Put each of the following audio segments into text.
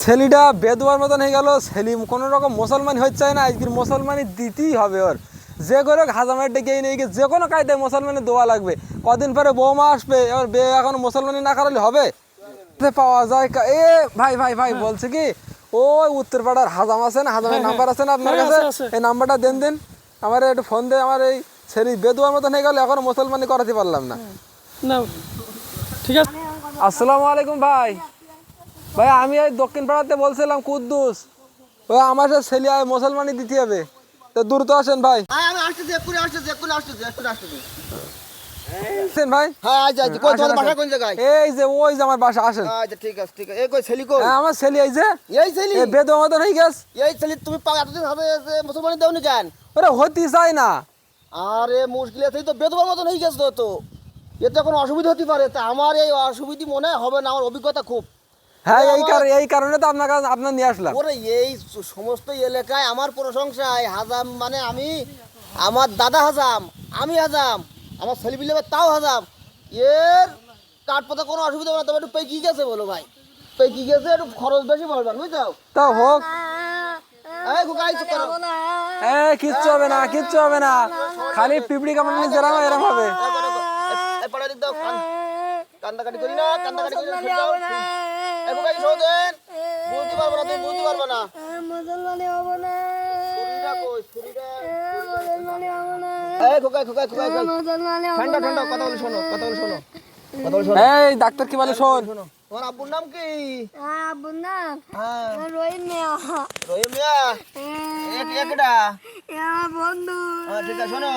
ছেলিটা বেদুয়ার মতন হয়ে গেল ছেলি কোনো রকম মুসলমান হচ্ছে না আজকের মুসলমানই দিতেই হবে ওর। যে করে হাজামার ডেকে নিয়ে গিয়ে যে কোনো কায়দায় মুসলমানের দোয়া লাগবে। কদিন পরে বৌমা আসবে এবার বে এখন মুসলমানি না করালে হবে? পাওয়া যায় এ ভাই ভাই ভাই বলছে কি ওই উত্তরপাড়ার হাজাম আছে না হাজামের নাম্বার আছে না আপনার হ্যাঁ, কাছে। এই নাম্বারটা দেন দেন। আমার একটু ফোন দে আমার এই ছেলে বেদুয়ার মতন হয়ে গেল এখন মুসলমানি করাতে পারলাম না ঠিক আছে। আসসালামু আলাইকুম ভাই। ভাই আমি এই দক্ষিণ পাড়াতে বলছিলাম কুদ্দুস। ওই আমার সাথে ছেলে আয় মুসলমানি দিতে হবে। তো দূর তো আসেন ভাই। হ্যাঁ আমি আসতেছি এক্ষুনি আসতেছি এক্ষুনি আসতেছি এক্ষুনি আসতেছি আসেন ভাই। হ্যাঁ আজ আজ কই তোমার বাসা কোন জায়গায়? এই যে ওই যে আমার বাসা আসেন। আচ্ছা ঠিক আছে ঠিক আছে। এই কই ছেলি কই? হ্যাঁ, আমার ছেলে এই যে। এই ছেলি? এই বেদ মতন হয়ে গেছ। এই ছেলি তুমি পা এতদিন হবে যে মুসলমানি দেওনি কেন? ওরে হতে চাই না। আরে মুশকিল আছে এই তো বেদবার মতন হয়ে গেছে তো এতে এখন অসুবিধা হতে পারে। তা আমার এই অসুবিধা মনে হবে না আমার অভিজ্ঞতা খুব। হ্যাঁ এই কারণে এই কারণে তো আপনার কাছে আপনার নিয়ে আসলাম। ওরে এই সমস্ত এলাকায় আমার প্রশংসায় হাজাম মানে আমি আমার দাদা হাজাম আমি হাজাম আমার ছেলেপিলে তাও হাজাম। এর কোনো অসুবিধা হবে না তবে একটু পেকি গেছে বলো ভাই। পেকি গেছে একটু খরচ বেশি পড়বেন বুঝছ? তা হোক। এই খোকা চুপ করো। এ কিচ্ছু হবে না কিচ্ছু হবে না। খালি পিপড়ি কামড়ানি যেরাম এরম হবে এই পাড়া দেখো, এই- এই পাড়া দিক দাও, কান- কান্দাকাটি করি না কান্দাকাটি করি না। এই বুঝতে পারব না তুমি বুঝতে পারব না। মুসলমানি হব না। ছুরিটা কই, ছুরিটা? মুসলমানি হব না। এই খোকা, এই খোকা, এই খোকা, এই খোকা। মুসলমানি হব ঠান্ডা ঠান্ডা কথা বলে শোনো কথা বলে শোনো কথা বলে শোনো। এই ডাক্তার কি বলে শোন। তোমার আব্বুর নাম কি? আব্বু না হ্যাঁ। রহিম মিয়া। রহিম মিয়া? বন্ধু। হ্যাঁ ঠিক আছে শোনো।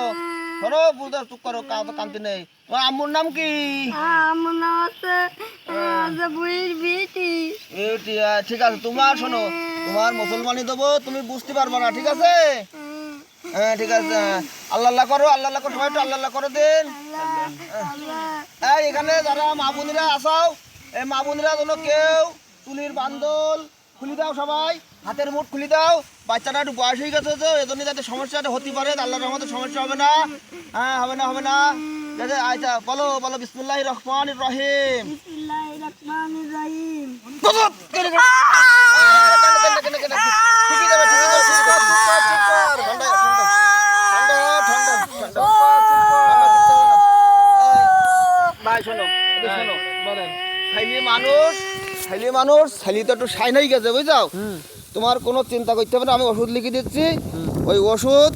বুঝতে চুপ করো কাউ কান্তি নেই। তোমার আম্মুর নাম কি? আমার নাম আছে বুড়ির বিটি। ঠিক আছে তোমার শোনো তোমার মুসলমানি দেবো তুমি বুঝতে পারবে না ঠিক আছে? হ্যাঁ ঠিক আছে হ্যাঁ। আল্লাহ আল্লাহ করো আল্লাহ আল্লাহ করো সবাই একটু আল্লাহ আল্লাহ করো দিন। এই এখানে যারা মা বোনেরা আসাও এই মা বোনেরা যেন কেউ তুলির বান্দল খুলি দাও সবাই। হাতের মুঠ খুলি দাও। বাচ্চাটা একটু বয়স হয়ে গেছে তো এজন্য যাতে সমস্যাটা হতে পারে আল্লাহ রহমতে সমস্যা হবে না। হ্যাঁ হবে না হবে না। যাতে আচ্ছা বলো বলো বিসমুল্লাহ রহমান রহিম। ভাই শোনো শোনো বলেন। শাইলি মানুষ শাইলি মানুষ তো একটু সাইন হয়ে গেছে বুঝছ তোমার কোনো চিন্তা করতে হবে না আমি ওষুধ লিখে দিচ্ছি। ওই ওষুধ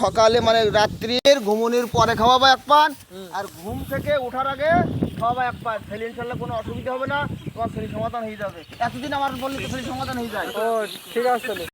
সকালে মানে রাত্রির ঘুমনির পরে খাওয়াবো এক পান আর ঘুম থেকে ওঠার আগে খাওয়াবো এক পান। ছেলে ইনশাল্লাহ কোনো অসুবিধা হবে না তোমার ছেলে সমাধান হয়ে যাবে। এতদিন আমার বললে তো ছেলে সমাধান হয়ে যায়। ও ঠিক আছে